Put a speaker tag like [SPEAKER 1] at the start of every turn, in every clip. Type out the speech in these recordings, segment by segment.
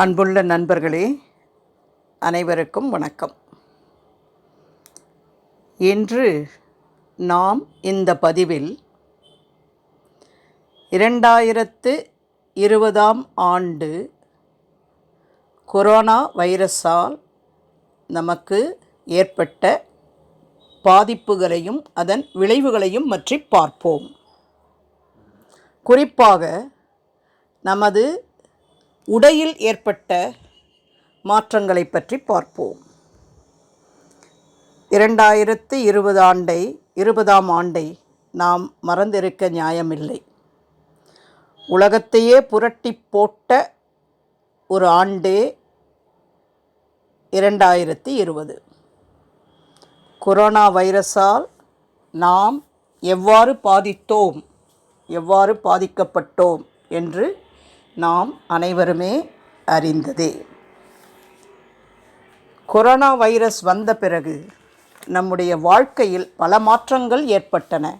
[SPEAKER 1] அன்புள்ள நண்பர்களே அனைவருக்கும் வணக்கம். இன்று நாம் இந்த பதிவில் இரண்டாயிரத்து இருபதாம் ஆண்டு கொரோனா வைரஸால் நமக்கு ஏற்பட்ட பாதிப்புகளையும் அதன் விளைவுகளையும் பற்றி பார்ப்போம். குறிப்பாக நமது உடையில் ஏற்பட்ட மாற்றங்களை பற்றி பார்ப்போம். இரண்டாயிரத்து இருபது ஆண்டை இருபதாம் ஆண்டை நாம் மறந்திருக்க நியாயமில்லை. உலகத்தையே புரட்டி போட்ட ஒரு ஆண்டே இரண்டாயிரத்தி இருபது. கொரோனா வைரஸால் நாம் எவ்வாறு பாதித்தோம் எவ்வாறு பாதிக்கப்பட்டோம் என்று நாம் அனைவருமே அறிந்ததே. கொரோனா வைரஸ் வந்த பிறகு நம்முடைய வாழ்க்கையில் பல மாற்றங்கள் ஏற்பட்டன.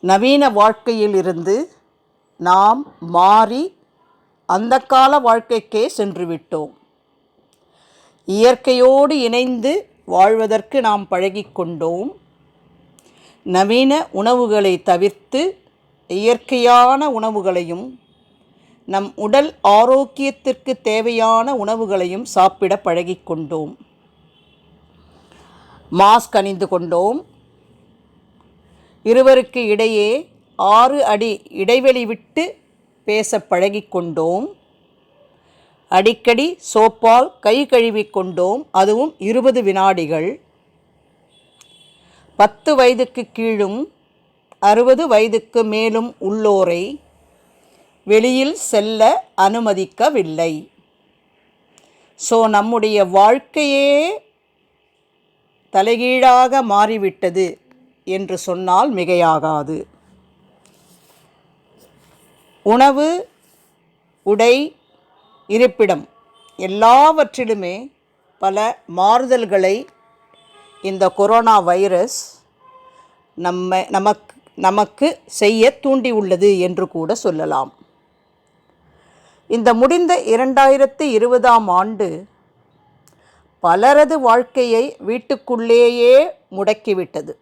[SPEAKER 1] நவீன வாழ்க்கையில் இருந்து நாம் மாறி அந்த கால வாழ்க்கைக்கே சென்று விட்டோம். இயற்கையோடு இணைந்து வாழ்வதற்கு நாம் பழகிக்கொண்டோம் நவீன உணவுகளை தவிர்த்து இயற்கையான உணவுகளையும் நம் உடல் ஆரோக்கியத்திற்கு தேவையான உணவுகளையும் சாப்பிட பழகிக்கொண்டோம் மாஸ்க் அணிந்து கொண்டோம். இருவருக்கு இடையே ஆறு அடி இடைவெளி விட்டு பேச பழகிக்கொண்டோம் அடிக்கடி சோப்பால் கை கழுவிக் கொண்டோம். அதுவும் இருபது வினாடிகள். பத்து வயதுக்கு கீழும் அறுபது வயதுக்கு மேலும் உள்ளோரை வெளியில் செல்ல அனுமதிக்கவில்லை. ஸோ நம்முடைய வாழ்க்கையே தலைகீழாக மாறிவிட்டது என்று சொன்னால் மிகையாகாது. உணவு உடை இருப்பிடம் எல்லாவற்றிலுமே பல மாறுதல்களை இந்த கொரோனா வைரஸ் நம்ம நமக்கு நமக்கு செய்ய தூண்டியுள்ளது என்று கூட சொல்லலாம். இந்த முடிந்த இரண்டாயிரத்து இருபதாம் ஆண்டு பலரது வாழ்க்கையை வீட்டுக்குள்ளேயே முடக்கிவிட்டது.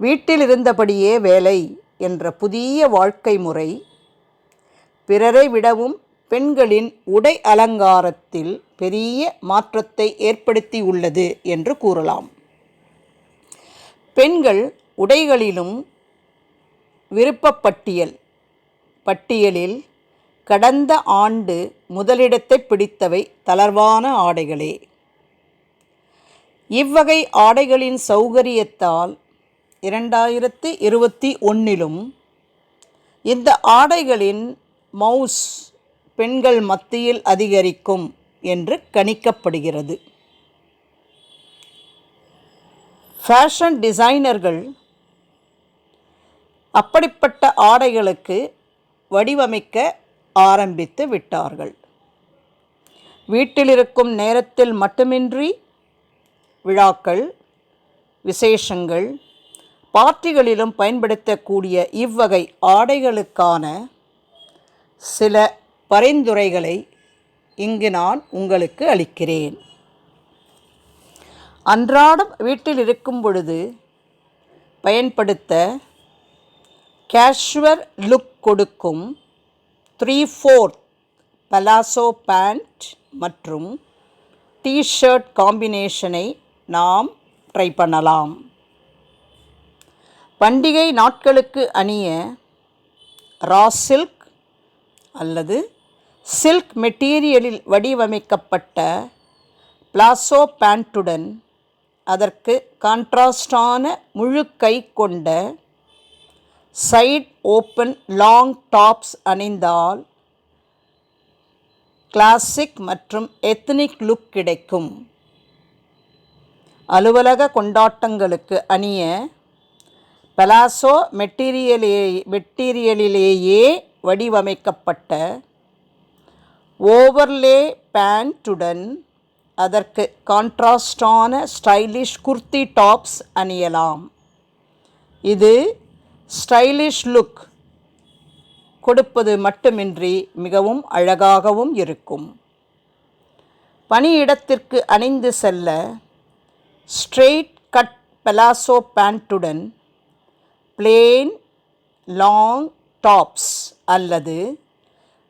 [SPEAKER 1] வீட்டில் இருந்தபடியே வேலை என்ற புதிய வாழ்க்கை முறை பிறரை விடவும் பெண்களின் உடை அலங்காரத்தில் பெரிய மாற்றத்தை ஏற்படுத்தியுள்ளது என்று கூறலாம். பெண்கள் உடைகளிலும் விருப்பப்பட்டியல் பட்டியலில் கடந்த ஆண்டு முதலிடத்தை பிடித்தவை தளர்வான ஆடைகளே. இவ்வகை ஆடைகளின் சௌகரியத்தால் இரண்டாயிரத்தி இருபத்தி ஒன்றிலும் இந்த ஆடைகளின் மவுஸ் பெண்கள் மத்தியில் அதிகரிக்கும் என்று கணிக்கப்படுகிறது. ஃபேஷன் டிசைனர்கள் அப்படிப்பட்ட ஆடைகளுக்கு வடிவமைக்க ஆரம்பித்து விட்டார்கள். வீட்டிலிருக்கும் நேரத்தில் மட்டுமின்றி விழாக்கள் விசேஷங்கள் பார்ட்டிகளிலும் பயன்படுத்தக்கூடிய இவ்வகை ஆடைகளுக்கான சில பரிந்துரைகளை இங்கு நான் உங்களுக்கு அளிக்கிறேன். அன்றாடம் வீட்டில் இருக்கும் பொழுது பயன்படுத்த கேஷுவர் லுக் கொடுக்கும் த்ரீ ஃபோர்த் பலாசோ பேண்ட் மற்றும் டிஷர்ட் காம்பினேஷனை நாம் ட்ரை பண்ணலாம். பண்டிகை நாட்களுக்கு அணிய ரா சில்க் அல்லது சில்க் மெட்டீரியலில் வடிவமைக்கப்பட்ட பிளாசோ பேண்ட்டுடன் அதற்கு கான்ட்ராஸ்டான முழு கை கொண்ட சைட் ஓப்பன் லாங் டாப்ஸ் அணிந்தால் கிளாசிக் மற்றும் எத்னிக் லுக் கிடைக்கும். அலுவலக கொண்டாட்டங்களுக்கு அணிய பலாசோ மெட்டீரியலே மெட்டீரியலிலேயே வடிவமைக்கப்பட்ட ஓவர்லே பேண்ட்டுடன் அதற்கு கான்ட்ராஸ்டான ஸ்டைலிஷ் குர்த்தி டாப்ஸ் அணியலாம். இது ஸ்டைலிஷ் லுக் கொடுப்பது மட்டுமின்றி மிகவும் அழகாகவும் இருக்கும். பணியிடத்திற்கு அணிந்து செல்ல ஸ்ட்ரெயிட் கட் பெலாசோ பேண்ட்டுடன் பிளேன் லாங் டாப்ஸ் அல்லது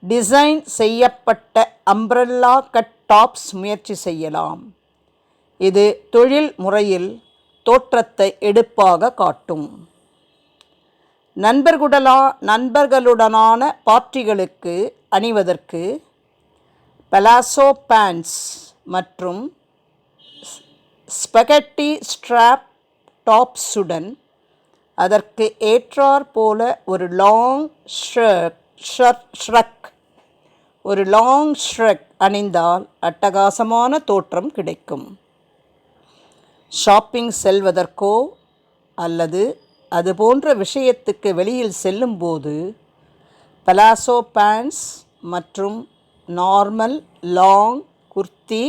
[SPEAKER 1] டிசைன் செய்யப்பட்ட அம்ப்ரல்லா கட் டாப்ஸ் முயற்சி செய்யலாம். இது தொழில் முறையில் தோற்றத்தை எடுப்பாக காட்டும். நண்பர்களுடனா நண்பர்களுடனான பார்ட்டிகளுக்கு அணிவதற்கு பலாசோ பேண்ட்ஸ் மற்றும் ஸ்பெகட்டி ஸ்ட்ராப் டாப்ஸுடன் அதற்கு ஏற்றார் போல ஒரு லாங் ஷ்ரக் ஒரு லாங் ஷ்ரக் அணிந்தால் அட்டகாசமான தோற்றம் கிடைக்கும். ஷாப்பிங் செல்வதற்கோ அல்லது அது போன்ற விஷயத்துக்கு வெளியில் செல்லும்போது பலாசோ பேண்ட்ஸ் மற்றும் நார்மல் லாங் குர்த்தி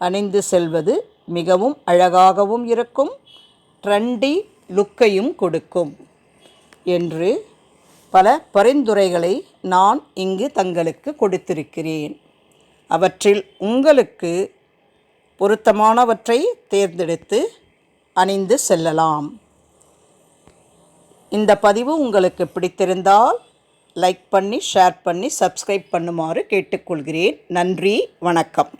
[SPEAKER 1] அணிந்து செல்வது மிகவும் அழகாகவும் இருக்கும் ட்ரெண்டி லுக்கையும் கொடுக்கும் என்று பல பரிந்துரைகளை நான் இங்கு தங்களுக்கு கொடுத்திருக்கிறேன். அவற்றில் உங்களுக்கு பொருத்தமானவற்றை தேர்ந்தெடுத்து அணிந்து செல்லலாம். இந்த பதிவு உங்களுக்கு பிடித்திருந்தால் லைக் பண்ணி ஷேர் பண்ணி சப்ஸ்கிரைப் பண்ணுமாறு கேட்டுக்கொள்கிறேன். நன்றி வணக்கம்.